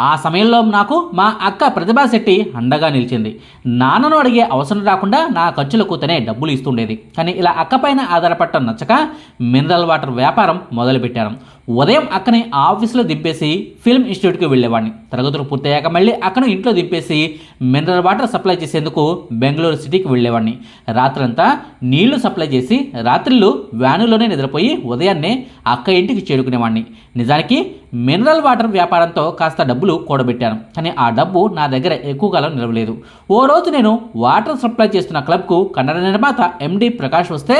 ఆ సమయంలో నాకు మా అక్క ప్రతిభా శెట్టి అండగా నిలిచింది. నాన్నను అడిగే అవసరం రాకుండా నా ఖర్చులకు తనే డబ్బులు ఇస్తుండేది. కానీ ఇలా అక్కపైన ఆధారపడటం నచ్చక మినరల్ వాటర్ వ్యాపారం మొదలుపెట్టాను. ఉదయం అక్కని ఆఫీసులో దింపేసి ఫిల్మ్ ఇన్స్టిట్యూట్కి వెళ్ళేవాడిని. తరగతులు పూర్తయ్యాక మళ్ళీ అక్కను ఇంట్లో దింపేసి మినరల్ వాటర్ సప్లై చేసేందుకు బెంగళూరు సిటీకి వెళ్ళేవాడిని. రాత్రంతా నీళ్ళు సప్లై చేసి రాత్రిళ్ళు వ్యానులోనే నిద్రపోయి ఉదయాన్నే అక్క ఇంటికి చేరుకునేవాడిని. నిజానికి మినరల్ వాటర్ వ్యాపారంతో కాస్త డబ్బులు కూడబెట్టాను. కానీ ఆ డబ్బు నా దగ్గర ఎక్కువ కాలం నిలవలేదు. ఓ రోజు నేను వాటర్ సప్లై చేస్తున్న క్లబ్కు కన్నడ నిర్మాత ఎండి ప్రకాష్ వస్తే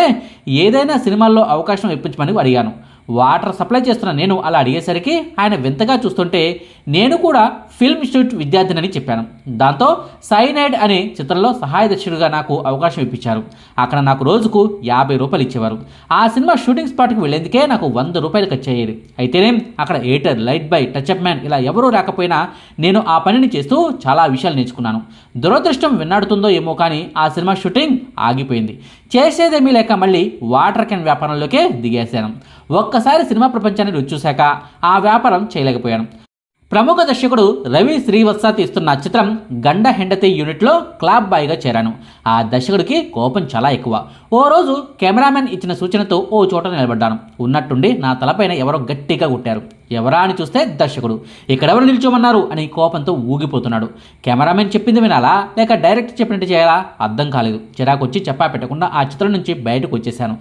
ఏదైనా సినిమాల్లో అవకాశం ఇప్పించమని అడిగాను. వాటర్ సప్లై చేస్తున్న నేను అలా అడిగేసరికి ఆయన వింతగా చూస్తుంటే నేను కూడా ఫిల్మ్ ఇన్స్టిట్యూట్ విద్యార్థినని చెప్పాను. దాంతో సైనైడ్ అనే చిత్రంలో సహాయ దర్శకుడిగా నాకు అవకాశం ఇప్పించారు. అక్కడ నాకు రోజుకు యాభై రూపాయలు ఇచ్చేవారు. ఆ సినిమా షూటింగ్ స్పాట్కి వెళ్ళేందుకే నాకు వంద రూపాయలు ఖర్చు అయ్యేది అయితేనే అక్కడ ఎయిటర్ light by touch up man ఇలా ఎవరూ రాకపోయినా నేను ఆ పనిని చేస్తూ చాలా విషయాలు నేర్చుకున్నాను. దురదృష్టం విన్నాడుతుందో ఏమో కానీ ఆ సినిమా షూటింగ్ ఆగిపోయింది. చేసేదేమీ లేక మళ్ళీ వాటర్ క్యాన్ వ్యాపారంలోకే దిగేశాను. ఒక్కసారి సినిమా ప్రపంచాన్ని రుచి చూశాక ఆ వ్యాపారం చేయలేకపోయాను. ప్రముఖ దర్శకుడు రవి శ్రీవత్స తీస్తున్న చిత్రం గండ హెండతి యూనిట్లో క్లాబ్ బాయ్గా చేరాను. ఆ దర్శకుడికి కోపం చాలా ఎక్కువ. ఓ రోజు కెమెరామెన్ ఇచ్చిన సూచనతో ఓ చోట నిలబడ్డాను. ఉన్నట్టుండి నా తలపైన ఎవరో గట్టిగా కొట్టారు. ఎవరా అని చూస్తే దర్శకుడు. ఇక్కడెవరు నిల్చోమన్నారు? అని కోపంతో ఊగిపోతున్నాడు. కెమెరామెన్ చెప్పింది వినాలా? లేక డైరెక్ట్ చెప్పినట్టు చేయాలా? అర్థం కాలేదు. చిరాకొచ్చి చెప్పా పెట్టకుండా ఆ చిత్రం నుంచి బయటకు వచ్చేశాను.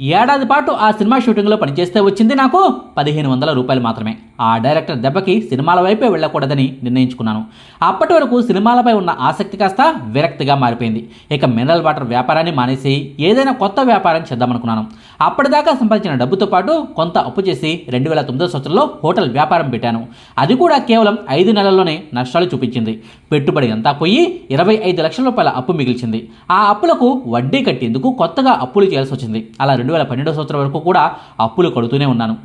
ఏడాది పాటు ఆ సినిమా షూటింగ్లో పనిచేస్తే వచ్చింది నాకు పదిహేను వందల రూపాయలు మాత్రమే. ఆ డైరెక్టర్ దెబ్బకి సినిమాల వైపే వెళ్ళకూడదని నిర్ణయించుకున్నాను. అప్పటి వరకు సినిమాలపై ఉన్న ఆసక్తి కాస్త విరక్తిగా మారిపోయింది. ఇక మినరల్ వాటర్ వ్యాపారాన్ని మానేసి ఏదైనా కొత్త వ్యాపారం చేద్దామనుకున్నాను. అప్పటిదాకా సంపాదించిన డబ్బుతో పాటు కొంత అప్పు చేసి రెండు వేల తొమ్మిదో సంవత్సరంలో హోటల్ వ్యాపారం పెట్టాను. అది కూడా కేవలం ఐదు నెలల్లోనే నష్టాలు చూపించింది. పెట్టుబడి అంతా పోయి ఇరవై ఐదు లక్షల రూపాయల అప్పు మిగిల్చింది. ఆ అప్పులకు వడ్డీ కట్టేందుకు కొత్తగా అప్పులు చేయాల్సి వచ్చింది. అలా రెండు వేల పన్నెండో సంవత్సరం వరకు కూడా అప్పులు కడుతూనే ఉన్నాను.